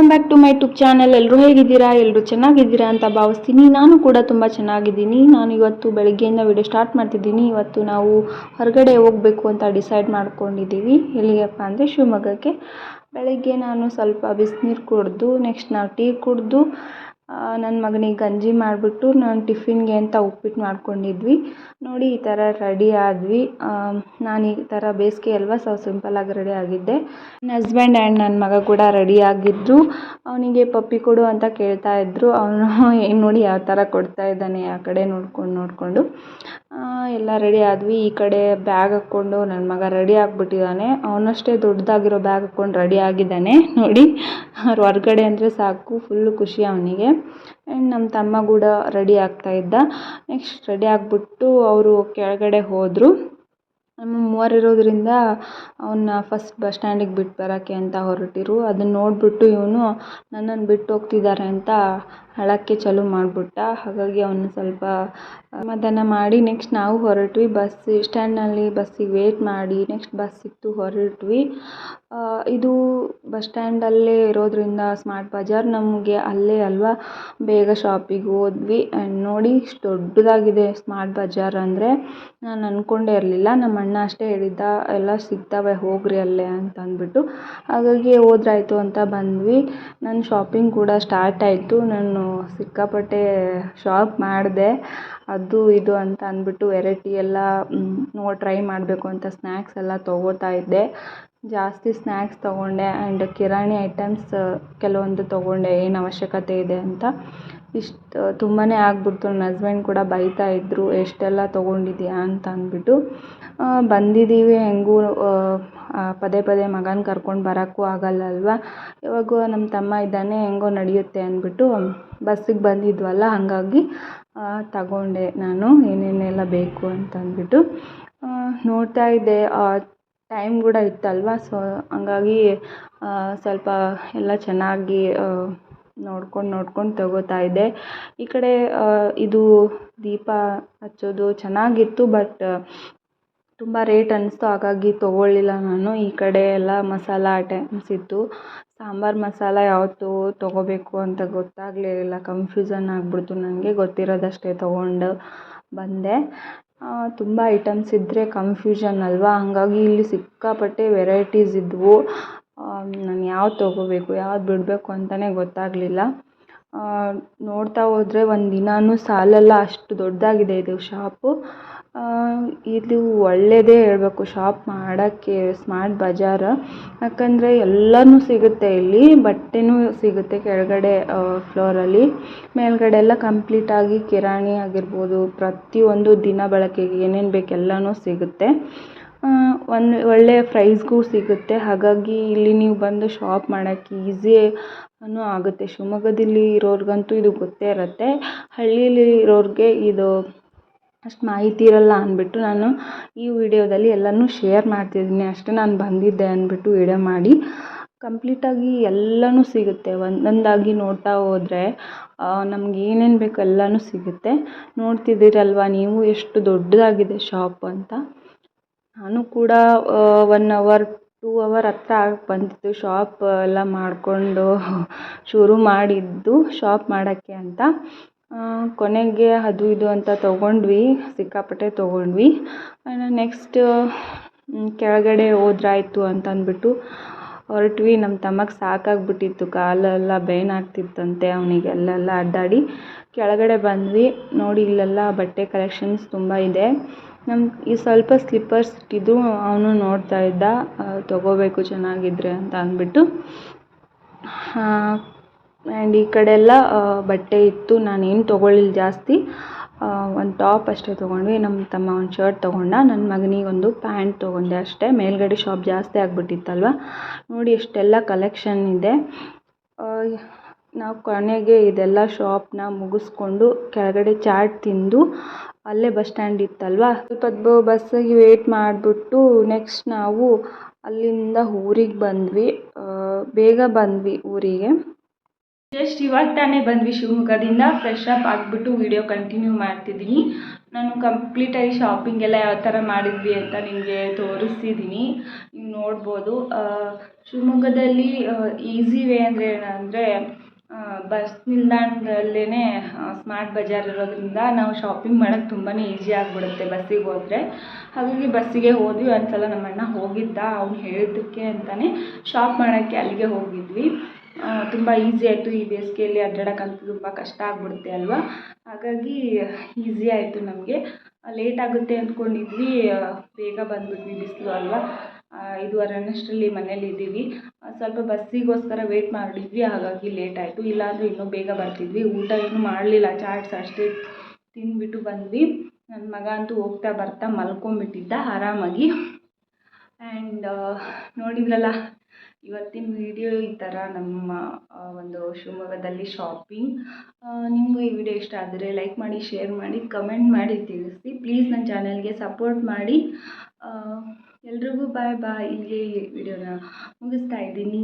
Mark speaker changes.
Speaker 1: Welcome back to my tube channel ಎಲ್ಲರೂ ಹೇಗಿದ್ದೀರಾ? ಎಲ್ಲರೂ ಚೆನ್ನಾಗಿದ್ದೀರಾ ಅಂತ ಭಾವಿಸ್ತೀನಿ. ನಾನು ಕೂಡ ತುಂಬ ಚೆನ್ನಾಗಿದ್ದೀನಿ. ನಾನು ಇವತ್ತು ಬೆಳಗ್ಗೆಯಿಂದ ವಿಡಿಯೋ ಸ್ಟಾರ್ಟ್ ಮಾಡ್ತಿದ್ದೀನಿ. ಇವತ್ತು ನಾವು ಹೊರಗಡೆ ಹೋಗಬೇಕು ಅಂತ ಡಿಸೈಡ್ ಮಾಡ್ಕೊಂಡಿದ್ದೀವಿ. ಎಲ್ಲಿಗಪ್ಪ ಅಂದರೆ ಶಿವಮೊಗ್ಗಕ್ಕೆ. ಬೆಳಗ್ಗೆ ನಾನು ಸ್ವಲ್ಪ ಬಿಸಿನೀರು ಕುಡಿದು ನೆಕ್ಸ್ಟ್ ನಾವು ಟೀ ಕುಡಿದು ನನ್ನ ಮಗನಿಗೆ ಗಂಜಿ ಮಾಡಿಬಿಟ್ಟು ನಾನು ಟಿಫಿನ್ಗೆ ಅಂತ ಉಪ್ಪಿಟ್ಟು ಮಾಡ್ಕೊಂಡಿದ್ವಿ. ನೋಡಿ ಈ ಥರ ರೆಡಿ ಆದ್ವಿ. ನಾನು ಈ ಥರ ಬೇಸಿಗೆ ಅಲ್ವಾ ಸೊ ಸಿಂಪಲ್ಲಾಗಿ ರೆಡಿ ಆಗಿದ್ದೆ. ನನ್ನ ಹಸ್ಬೆಂಡ್ ಆ್ಯಂಡ್ ನನ್ನ ಮಗ ಕೂಡ ರೆಡಿ ಆಗಿದ್ದರು ಅವನಿಗೆ ಪಪ್ಪಿ ಕೊಡು ಅಂತ ಕೇಳ್ತಾ ಇದ್ದರು ಅವನು ಏನು ನೋಡಿ ಯಾವ ಥರ ಕೊಡ್ತಾ ಇದ್ದಾನೆ, ಆ ಕಡೆ ನೋಡ್ಕೊಂಡು, ನೋಡಿಕೊಂಡು. ಎಲ್ಲ ರೆಡಿ ಆದ್ವಿ. ಈ ಕಡೆ ಬ್ಯಾಗ್ ಹಾಕ್ಕೊಂಡು ನನ್ನ ಮಗ ರೆಡಿ ಆಗಿಬಿಟ್ಟಿದ್ದಾನೆ ಅವನಷ್ಟೇ ದೊಡ್ಡದಾಗಿರೋ ಬ್ಯಾಗ್ ಹಾಕ್ಕೊಂಡು ರೆಡಿ ಆಗಿದ್ದಾನೆ. ನೋಡಿ, ಅವ್ರು ಹೊರಗಡೆ ಅಂದರೆ ಸಾಕು ಫುಲ್ಲು ಖುಷಿ ಅವನಿಗೆ. ಆ್ಯಂಡ್ ನಮ್ಮ ತಮ್ಮ ಕೂಡ ರೆಡಿ ಆಗ್ತಾ ಇದ್ದ. ನೆಕ್ಸ್ಟ್ ರೆಡಿ ಆಗಿಬಿಟ್ಟು ಅವರು ಕೆಳಗಡೆ ಹೋದರು. ನಮ್ಮ ಮೂವರಿರೋದ್ರಿಂದ ಅವನ್ನ ಫಸ್ಟ್ ಬಸ್ ಸ್ಟ್ಯಾಂಡಿಗೆ ಬಿಟ್ಟು ಬರೋಕ್ಕೆ ಅಂತ ಹೊರಟಿರು. ಅದನ್ನು ನೋಡಿಬಿಟ್ಟು ಇವನು ನನ್ನನ್ನು ಬಿಟ್ಟು ಹೋಗ್ತಿದ್ದಾರೆ ಅಂತ ಅಳೋಕ್ಕೆ ಚಾಲು ಮಾಡಿಬಿಟ್ಟ. ಹಾಗಾಗಿ ಅವನು ಸ್ವಲ್ಪ ಸಮಾಧಾನ ಮಾಡಿ ನೆಕ್ಸ್ಟ್ ನಾವು ಹೊರಟ್ವಿ. ಬಸ್ ಸ್ಟ್ಯಾಂಡ್ನಲ್ಲಿ ಬಸ್ಸಿಗೆ ವೇಟ್ ಮಾಡಿ ನೆಕ್ಸ್ಟ್ ಬಸ್ ಸಿಕ್ತು, ಹೊರಟ್ವಿ. ಇದು ಬಸ್ ಸ್ಟ್ಯಾಂಡಲ್ಲೇ ಇರೋದ್ರಿಂದ ಸ್ಮಾರ್ಟ್ ಬಜಾರ್ ನಮಗೆ ಅಲ್ಲೇ ಅಲ್ವಾ ಬೇಗ ಶಾಪಿಗೆ ಹೋದ್ವಿ. ಆ್ಯಂಡ್ ನೋಡಿ, ಇಷ್ಟು ದೊಡ್ಡದಾಗಿದೆ ಸ್ಮಾರ್ಟ್ ಬಜಾರ್ ಅಂದರೆ. ನಾನು ಅಂದ್ಕೊಂಡೇ ಇರಲಿಲ್ಲ. ನಮ್ಮ ಅಣ್ಣ ಅಷ್ಟೇ ಹೇಳಿದ್ದ, ಎಲ್ಲ ಸಿಗ್ತವೆ, ಹೋಗ್ರಿ ಅಲ್ಲೇ ಅಂತ ಅಂದ್ಬಿಟ್ಟು ಹಾಗಾಗಿ ಹೋದ್ರಾಯ್ತು ಅಂತ ಬಂದ್ವಿ. ನನ್ನ ಶಾಪಿಂಗ್ ಕೂಡ ಸ್ಟಾರ್ಟ್ ಆಯಿತು. ನಾನು ಸಿಕ್ಕಾಪಟ್ಟೆ ಶಾಪ್ ಮಾಡಿದೆ. ಅದು ಇದು ಅಂತ ಅಂದ್ಬಿಟ್ಟು ವೆರೈಟಿ ಎಲ್ಲ ನೋ ಟ್ರೈ ಮಾಡಬೇಕು ಅಂತ ಸ್ನ್ಯಾಕ್ಸ್ ಎಲ್ಲ ತೊಗೋತಾ ಇದ್ದೆ. ಜಾಸ್ತಿ ಸ್ನ್ಯಾಕ್ಸ್ ತೊಗೊಂಡೆ ಆ್ಯಂಡ್ ಕಿರಾಣಿ ಐಟಮ್ಸ್ ಕೆಲವೊಂದು ತೊಗೊಂಡೆ, ಏನು ಅವಶ್ಯಕತೆ ಇದೆ ಅಂತ. ಇಷ್ಟು ತುಂಬಾ ಆಗ್ಬಿಡ್ತು. ನನ್ನ ಹಸ್ಬೆಂಡ್ ಕೂಡ ಬೈತಾ ಇದ್ದರು ಎಷ್ಟೆಲ್ಲ ತೊಗೊಂಡಿದ್ದೀಯಾ ಅಂತ ಅಂದ್ಬಿಟ್ಟು ಬಂದಿದ್ದೀವಿ. ಹೆಂಗೂ ಪದೇ ಪದೇ ಮಗನ ಕರ್ಕೊಂಡು ಬರೋಕ್ಕೂ ಆಗಲ್ಲ ಅಲ್ವಾ? ಇವಾಗೂ ನಮ್ಮ ತಮ್ಮ ಇದ್ದಾನೆ, ಹೆಂಗೋ ನಡೆಯುತ್ತೆ ಅಂದ್ಬಿಟ್ಟು ಬಸ್ಸಿಗೆ ಬಂದಿದ್ವಲ್ಲ, ಹಾಗಾಗಿ ತಗೊಂಡೆ ನಾನು, ಏನೇನೆಲ್ಲ ಬೇಕು ಅಂತ ಅಂದ್ಬಿಟ್ಟು. ನೋಡ್ತಾ ಇದ್ದೆ. ಟೈಮ್ ಕೂಡ ಇತ್ತಲ್ವಾ? ಸೊ ಹಂಗಾಗಿ ಸ್ವಲ್ಪ ಎಲ್ಲ ಚೆನ್ನಾಗಿ ನೋಡ್ಕೊಂಡು ನೋಡ್ಕೊಂಡು ತಗೋತಾ ಇದ್ದೆ. ಈ ಕಡೆ ಇದು ದೀಪ ಹಚ್ಚೋದು ಚೆನ್ನಾಗಿತ್ತು ಬಟ್ ತುಂಬ ರೇಟ್ ಅನ್ನಿಸ್ತು ಹಾಗಾಗಿ ತೊಗೊಳ್ಳಿಲ್ಲ ನಾನು. ಈ ಕಡೆ ಎಲ್ಲ ಮಸಾಲ ಐಟಮ್ಸ್ ಇತ್ತು. ಸಾಂಬಾರು ಮಸಾಲ ಯಾವತ್ತು ತೊಗೋಬೇಕು ಅಂತ ಗೊತ್ತಾಗಲಿಲ್ಲ ಕನ್ಫ್ಯೂಸನ್ ಆಗಿಬಿಡ್ತು. ನನಗೆ ಗೊತ್ತಿರೋದಷ್ಟೇ ತೊಗೊಂಡು ಬಂದೆ. ತುಂಬ ಐಟಮ್ಸ್ ಇದ್ದರೆ ಕನ್ಫ್ಯೂಷನ್ ಅಲ್ವಾ? ಹಾಗಾಗಿ ಇಲ್ಲಿ ಸಿಕ್ಕಾಪಟ್ಟೆ ವೆರೈಟೀಸ್ ಇದ್ದವು ನಾನು ಯಾವ್ದು ತೊಗೋಬೇಕು, ಯಾವ್ದು ಬಿಡಬೇಕು ಅಂತಲೇ ಗೊತ್ತಾಗಲಿಲ್ಲ. ನೋಡ್ತಾ ಹೋದರೆ ಒಂದು ದಿನಾನೂ ಸಾಲಲ್ಲ, ಅಷ್ಟು ದೊಡ್ಡದಾಗಿದೆ ಇದು ಶಾಪು ಇದು ಒಳ್ಳೆಯದೇ ಹೇಳಬೇಕು. ಶಾಪ್ ಮಾಡೋಕ್ಕೆ ಸ್ಮಾರ್ಟ್ ಬಜಾರ್. ಯಾಕಂದರೆ ಎಲ್ಲನೂ ಸಿಗುತ್ತೆ ಇಲ್ಲಿ, ಬಟ್ಟೆನೂ ಸಿಗುತ್ತೆ ಕೆಳಗಡೆ ಫ್ಲೋರಲ್ಲಿ ಮೇಲ್ಗಡೆ ಎಲ್ಲ ಕಂಪ್ಲೀಟಾಗಿ ಕಿರಾಣಿ ಆಗಿರ್ಬೋದು. ಪ್ರತಿಯೊಂದು ದಿನ ಬಳಕೆಗೆ ಏನೇನು ಬೇಕು ಸಿಗುತ್ತೆ. ಒಂದು ಒಳ್ಳೆಯ ಪ್ರೈಸ್ಗೂ ಸಿಗುತ್ತೆ. ಹಾಗಾಗಿ ಇಲ್ಲಿ ನೀವು ಬಂದು ಶಾಪ್ ಮಾಡೋಕ್ಕೆ ಅನ್ನು ಆಗುತ್ತೆ. ಶಿವಮೊಗ್ಗದಲ್ಲಿ ಇರೋರಿಗಂತೂ ಇದು ಗೊತ್ತೇ ಇರುತ್ತೆ. ಹಳ್ಳಿಯಲ್ಲಿ ಇರೋರಿಗೆ ಇದು ಅಷ್ಟು ಮಾಹಿತಿ ಇರಲ್ಲ ಅಂದ್ಬಿಟ್ಟು ನಾನು ಈ ವಿಡಿಯೋದಲ್ಲಿ ಎಲ್ಲನೂ ಶೇರ್ ಮಾಡ್ತಿದ್ದೀನಿ. ಅಷ್ಟೇ ನಾನು ಬಂದಿದ್ದೆ ಅಂದ್ಬಿಟ್ಟು ವಿಡಿಯೋ ಮಾಡಿ. ಕಂಪ್ಲೀಟಾಗಿ ಎಲ್ಲನೂ ಸಿಗುತ್ತೆ. ಒಂದೊಂದಾಗಿ ನೋಡ್ತಾ ಹೋದರೆ ನಮ್ಗೆ ಏನೇನು ಬೇಕು ಎಲ್ಲನೂ ಸಿಗುತ್ತೆ. ನೋಡ್ತಿದ್ದೀರಲ್ವ ನೀವು ಎಷ್ಟು ದೊಡ್ಡದಾಗಿದೆ ಶಾಪ್ ಅಂತ? ನಾನು ಕೂಡ ಒನ್ ಅವರ್ ಟೂ ಅವರ್ ಹತ್ರ ಆಗಿ ಬಂದಿತ್ತು ಶಾಪ್ ಎಲ್ಲ ಮಾಡಿಕೊಂಡು, ಶುರು ಮಾಡಿದ್ದು ಶಾಪ್ ಮಾಡೋಕ್ಕೆ ಅಂತ. ಕೊನೆಗೆ ಅದು ಇದು ಅಂತ ತೊಗೊಂಡ್ವಿ, ಸಿಕ್ಕಾಪಟ್ಟೆ ತೊಗೊಂಡ್ವಿ. ನೆಕ್ಸ್ಟ್ ಕೆಳಗಡೆ ಹೋದ್ರಾಯ್ತು ಅಂತ ಅಂದ್ಬಿಟ್ಟು ಹೊರಟ್ವಿ. ನಮ್ಮ ತಮ್ಮಗೆ ಸಾಕಾಗ್ಬಿಟ್ಟಿತ್ತು, ಕಾಲೆಲ್ಲ ಬೇನ್ ಆಗ್ತಿತ್ತಂತೆ ಅವನಿಗೆ ಅಲ್ಲೆಲ್ಲ ಅಡ್ಡಾಡಿ. ಕೆಳಗಡೆ ಬಂದ್ವಿ. ನೋಡಿ, ಇಲ್ಲೆಲ್ಲ ಬಟ್ಟೆ ಕಲೆಕ್ಷನ್ಸ್ ತುಂಬ ಇದೆ. ನಮ್ಮ ಈ ಸ್ವಲ್ಪ ಸ್ಲಿಪ್ಪರ್ಸ್ ಇಟ್ಟಿದ್ದು ಅವನು ನೋಡ್ತಾ ಇದ್ದ ತಗೋಬೇಕು ಚೆನ್ನಾಗಿದ್ರೆ ಅಂತ ಅಂದ್ಬಿಟ್ಟು ಆ್ಯಂಡ್ ಈ ಕಡೆ ಎಲ್ಲ ಬಟ್ಟೆ ಇತ್ತು. ನಾನೇನು ತೊಗೊಳ್ಳಿಲ್ಲ ಜಾಸ್ತಿ. ಒಂದು ಟಾಪ್ ಅಷ್ಟೇ ತೊಗೊಂಡ್ವಿ. ನಮ್ಮ ತಮ್ಮ ಒಂದು ಶರ್ಟ್ ತೊಗೊಂಡ. ನನ್ನ ಮಗನಿಗೊಂದು ಪ್ಯಾಂಟ್ ತೊಗೊಂಡೆ ಅಷ್ಟೇ. ಮೇಲ್ಗಡೆ ಶಾಪ್ ಜಾಸ್ತಿ ಆಗಿಬಿಟ್ಟಿತ್ತಲ್ವ? ನೋಡಿ, ಎಷ್ಟೆಲ್ಲ ಕಲೆಕ್ಷನ್ ಇದೆ. ನಾವು ಕೊನೆಗೆ ಇದೆಲ್ಲ ಶಾಪ್ನ ಮುಗಿಸ್ಕೊಂಡು ಕೆಳಗಡೆ ಚಾಟ್ ತಿಂದು ಅಲ್ಲೇ ಬಸ್ ಸ್ಟ್ಯಾಂಡ್ ಇತ್ತಲ್ವ? ಸ್ವಲ್ಪ ಬಸ್ಸಿಗೆ ವೇಟ್ ಮಾಡಿಬಿಟ್ಟು ನೆಕ್ಸ್ಟ್ ನಾವು ಅಲ್ಲಿಂದ ಊರಿಗೆ ಬಂದ್ವಿ. ಬೇಗ ಬಂದ್ವಿ ಊರಿಗೆ. ಜಸ್ಟ್ ಇವಾಗ ತಾನೇ ಬಂದ್ವಿ ಶಿವಮೊಗ್ಗದಿಂದ ಫ್ರೆಶ್ ಅಪ್ ಆಗಿಬಿಟ್ಟು ವಿಡಿಯೋ ಕಂಟಿನ್ಯೂ ಮಾಡ್ತಿದ್ದೀನಿ. ನಾನು ಕಂಪ್ಲೀಟಾಗಿ ಶಾಪಿಂಗ್ ಎಲ್ಲ ಯಾವ ಥರ ಮಾಡಿದ್ವಿ ಅಂತ ನಿಮಗೆ ತೋರಿಸ್ತಿದ್ದೀನಿ. ನೀವು ನೋಡ್ಬೋದು. ಶಿವಮೊಗ್ಗದಲ್ಲಿ ಈಸಿ ವೇ ಅಂದರೆ ಏನಂದರೆ ಬಸ್ ನಿಲ್ದಾಣದಲ್ಲೇ ಸ್ಮಾರ್ಟ್ ಬಜಾರ್ ಇರೋದ್ರಿಂದ ನಾವು ಶಾಪಿಂಗ್ ಮಾಡೋಕ್ಕೆ ತುಂಬಾ ಈಸಿ ಆಗಿಬಿಡುತ್ತೆ ಬಸ್ಸಿಗೆ ಹೋದರೆ. ಹಾಗಾಗಿ ಬಸ್ಸಿಗೆ ಹೋದ್ವಿ. ಒಂದು ಸಲ ನಮ್ಮ ಅಣ್ಣ ಹೋಗಿದ್ದ. ಅವ್ನು ಹೇಳಿದ್ದಕ್ಕೆ ಅಂತಲೇ ಶಾಪ್ ಮಾಡೋಕ್ಕೆ ಅಲ್ಲಿಗೆ ಹೋಗಿದ್ವಿ. ತುಂಬ ಈಸಿ ಆಯಿತು ಈ ಬೇಸಿಗೆಯಲ್ಲಿ ಅಡ್ಡಾಡಕ್ಕಂತೂ ತುಂಬ ಕಷ್ಟ ಆಗಿಬಿಡುತ್ತೆ ಅಲ್ವಾ? ಹಾಗಾಗಿ ಈಸಿ ಆಯಿತು ನಮಗೆ. ಲೇಟ್ ಆಗುತ್ತೆ ಅಂದ್ಕೊಂಡಿದ್ವಿ ಬೇಗ ಬಂದ್ಬಿಟ್ವಿ ಬಿಸಿಲು ಅಲ್ವಾ? ಐದುವರೆ ಅನ್ನೋಷ್ಟರಲ್ಲಿ ಮನೇಲಿ ಇದ್ದೀವಿ. ಸ್ವಲ್ಪ ಬಸ್ಸಿಗೋಸ್ಕರ ವೇಟ್ ಮಾಡಿದ್ವಿ, ಹಾಗಾಗಿ ಲೇಟ್ ಆಯಿತು. ಇಲ್ಲಾಂದರೆ ಇನ್ನೂ ಬೇಗ ಬರ್ತಿದ್ವಿ. ಊಟ ಏನೂ ಮಾಡಲಿಲ್ಲ. ಚಾಟ್ಸ್ ಅಷ್ಟೇ ತಿಂದ್ಬಿಟ್ಟು ಬಂದ್ವಿ. ನನ್ನ ಮಗ ಅಂತೂ ಹೋಗ್ತಾ ಬರ್ತಾ ಮಲ್ಕೊಂಬಿಟ್ಟಿದ್ದ ಆರಾಮಾಗಿ. ಆ್ಯಂಡ್ ನೋಡಿದ್ರಲ್ಲ ಇವತ್ತಿನ ವಿಡಿಯೋ ಈ ಥರ ನಮ್ಮ ಒಂದು ಶಿವಮೊಗ್ಗದಲ್ಲಿ ಶಾಪಿಂಗ್ ನಿಮಗೂ ಈ ವಿಡಿಯೋ ಇಷ್ಟ ಆದರೆ ಲೈಕ್ ಮಾಡಿ ಶೇರ್ ಮಾಡಿ ಕಮೆಂಟ್ ಮಾಡಿ ತಿಳಿಸಿ. ಪ್ಲೀಸ್ ನನ್ನ ಚಾನಲ್ಗೆ ಸಪೋರ್ಟ್ ಮಾಡಿ. ಎಲ್ರಿಗೂ ಬಾಯ್ ಬಾಯ್ ಇಲ್ಲಿಗೆ ಈ ವಿಡಿಯೋನ ಮುಗಿಸ್ತಾ ಇದ್ದೀನಿ.